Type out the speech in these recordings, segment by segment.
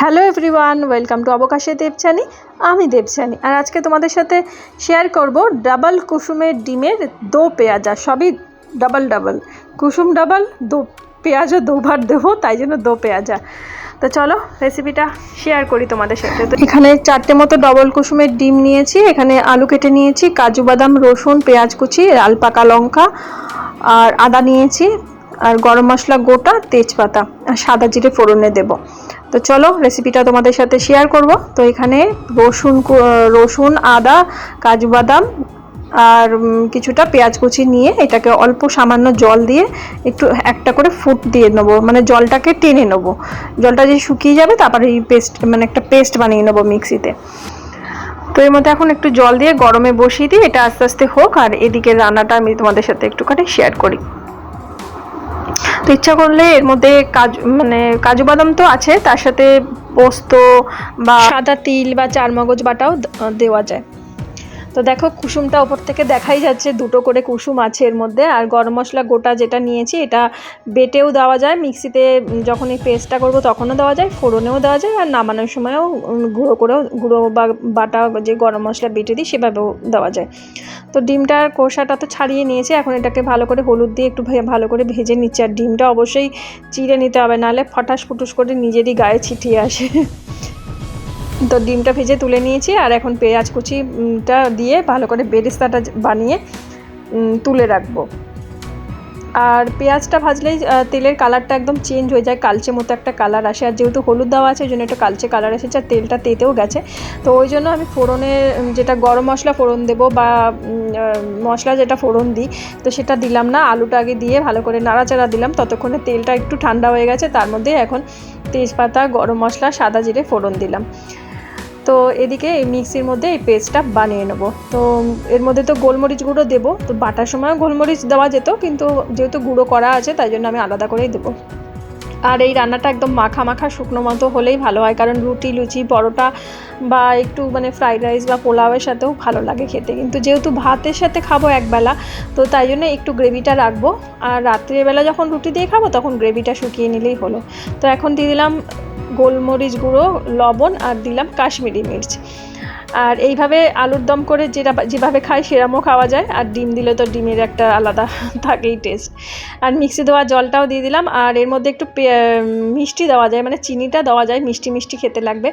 Hello everyone, welcome to অবকাশে দেবচানি আমি দেবচানি আর আজকে তোমাদের সাথে শেয়ার করব ডাবল কুসুমের ডিমের দো পেঁয়াজা। সবই ডাবল ডাবল। কুসুম ডাবল, দো পেঁয়াজও দুবার দেবো, তাই জন্য দো পেঁয়াজা। তো চলো রেসিপিটা শেয়ার করি তোমাদের সাথে। তো এখানে চারটে মতো ডবল কুসুমের ডিম নিয়েছি। এখানে আলু কেটে নিয়েছি, কাজু বাদাম, রসুন, পেঁয়াজ কুচি লাল পাকা লঙ্কা, আর আদা নিয়েছি। আর গরম মশলা গোটা তেজপাতা আর সাদা জিরে ফোড়নে দেব। তো চলো রেসিপিটা তোমাদের সাথে শেয়ার করব। তো এখানে রসুন রসুন, আদা, কাজু বাদাম আর কিছুটা পেঁয়াজ কুচি নিয়ে এটাকে অল্প সামান্য জল দিয়ে একটু একটা করে ফুট দিয়ে নেব। মানে জলটাকে টেনে নেব। জলটা যে শুকিয়ে যাবে তারপরে এই পেস্ট মানে একটা পেস্ট বানিয়ে নেব মিক্সিতে। তো এর মধ্যে এখন একটু জল দিয়ে গরমে বসিয়ে দিই। এটা আস্তে আস্তে হোক। আর এদিকে রান্নাটা আমি তোমাদের সাথে একটুখানি শেয়ার করি। তো ইচ্ছা করলে এর মধ্যে কাজু মানে কাজু বাদাম তো আছে, তার সাথে পোস্ত বা সাদা তিল বা চারমগজ বাটাও দেওয়া যায়। তো দেখো কুসুমটা ওপর থেকে দেখাই যাচ্ছে, দুটো করে কুসুম আছে এর মধ্যে। আর গরম মশলা গোটা যেটা নিয়েছি, এটা বেটেও দেওয়া যায়, মিক্সিতে যখন এই পেস্টটা করব তখনও দেওয়া যায়, ফোড়নেও দেওয়া যায়, আর নামানোর সময়ও গুঁড়ো করেও, গুঁড়ো বা বাটা যে গরম মশলা বেটে দিই সেভাবেও দেওয়া যায়। তো ডিমটার কোষাটা তো ছাড়িয়ে নিয়েছি, এখন এটাকে ভালো করে হলুদ দিয়ে একটু ভালো করে ভেজে নিচ্ছি। আর ডিমটা অবশ্যই চিড়ে নিতে হবে, নাহলে ফটাস ফুটুস করে নিজেরই গায়ে ছিটিয়ে আসে। তো ডিমটা ভেজে তুলে নিয়েছি আর এখন পেঁয়াজ কুচিটা দিয়ে ভালো করে বেরেস্তাটা বানিয়ে তুলে রাখব। আর পেঁয়াজটা ভাজলেই তেলের কালারটা একদম চেঞ্জ হয়ে যায়, কালচে মতো একটা কালার আসে। আর যেহেতু হলুদ দেওয়া আছে ওই জন্য একটু কালচে কালার এসেছে, আর তেলটা তেতেও গেছে। তো ওই জন্য আমি ফোড়নে যেটা গরম মশলা ফোড়ন দেবো বা মশলা যেটা ফোড়ন দিই, তো সেটা দিলাম না। আলুটা আগে দিয়ে ভালো করে নাড়াচাড়া দিলাম, ততক্ষণে তেলটা একটু ঠান্ডা হয়ে গেছে। তার মধ্যে এখন তেজপাতা, গরম মশলা, সাদা জিরে ফোড়ন দিলাম। তো এদিকে এই মিক্সির মধ্যে এই পেস্টটা বানিয়ে নেব। তো এর মধ্যে তো গোলমরিচ গুঁড়ো দেবো। তো বাটার সময়ও গোলমরিচ দেওয়া যেত, কিন্তু যেহেতু গুঁড়ো করা আছে, তাই জন্য আমি আলাদা করেই দেবো। আর এই রান্নাটা একদম মাখা মাখা শুকনো মতো হলেই ভালো হয়, কারণ রুটি, লুচি, পরোটা বা একটু মানে ফ্রাইড রাইস বা পোলাওয়ের সাথেও ভালো লাগে খেতে। কিন্তু যেহেতু ভাতের সাথে খাব একবেলা, তো তাই জন্য একটু গ্রেভিটা রাখব। আর রাত্রিবেলা যখন রুটি দিয়ে খাব, তখন গ্রেভিটা শুকিয়ে নিলেই হলো। তো এখন দিয়ে দিলাম গোলমরিচ গুঁড়ো, লবণ আর দিলাম কাশ্মীরি মির্চ। আর এইভাবে আলুর দম করে যেটা যেভাবে খাই সেরমও খাওয়া যায়। আর ডিম দিলে তো ডিমের একটা আলাদা থাকেই টেস্ট আর মিক্সি দেওয়া জলটাও দিয়ে দিলাম। আর এর মধ্যে একটু মিষ্টি দেওয়া যায়। মানে চিনিটা দেওয়া যায়, মিষ্টি মিষ্টি খেতে লাগবে।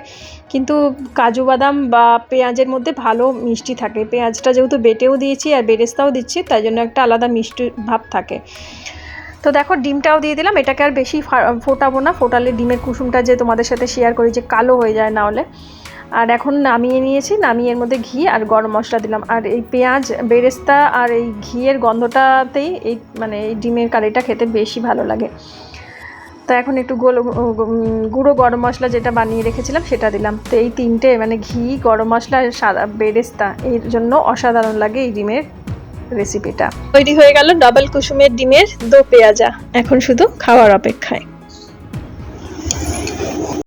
কিন্তু কাজু বাদাম বা পেঁয়াজের মধ্যে ভালো মিষ্টি থাকে। পেঁয়াজটা যেহেতু বেটেও দিয়েছি আর বেরেস্তাও দিচ্ছি, তাই জন্য একটা আলাদা মিষ্টি ভাব থাকে। তো দেখো, ডিমটাও দিয়ে দিলাম। এটাকে আর বেশি ফোটাবো না। ফোটালে ডিমের কুসুমটা যে তোমাদের সাথে শেয়ার করি, যে কালো হয়ে যায় না হলে। আর এখন নামিয়ে নিয়েছি। নামিয়ে এর মধ্যে ঘি আর গরম মশলা দিলাম। আর এই পেঁয়াজ, বেরেস্তা আর এই ঘিয়ের গন্ধটাতেই এই মানে এই ডিমের কারিটা খেতে বেশি ভালো লাগে। তো এখন একটু গোল গুঁড়ো গরম মশলা যেটা বানিয়ে রেখেছিলাম, সেটা দিলাম। তো এই তিনটে মানে ঘি, গরম মশলা আর সাদা, বেরেস্তা, এর জন্য অসাধারণ লাগে এই ডিমের রেসিপিটা তৈরি হয়ে গেল ডাবল কুসুমের ডিমের দো পেঁয়াজা। এখন শুধু খাওয়ার অপেক্ষায়।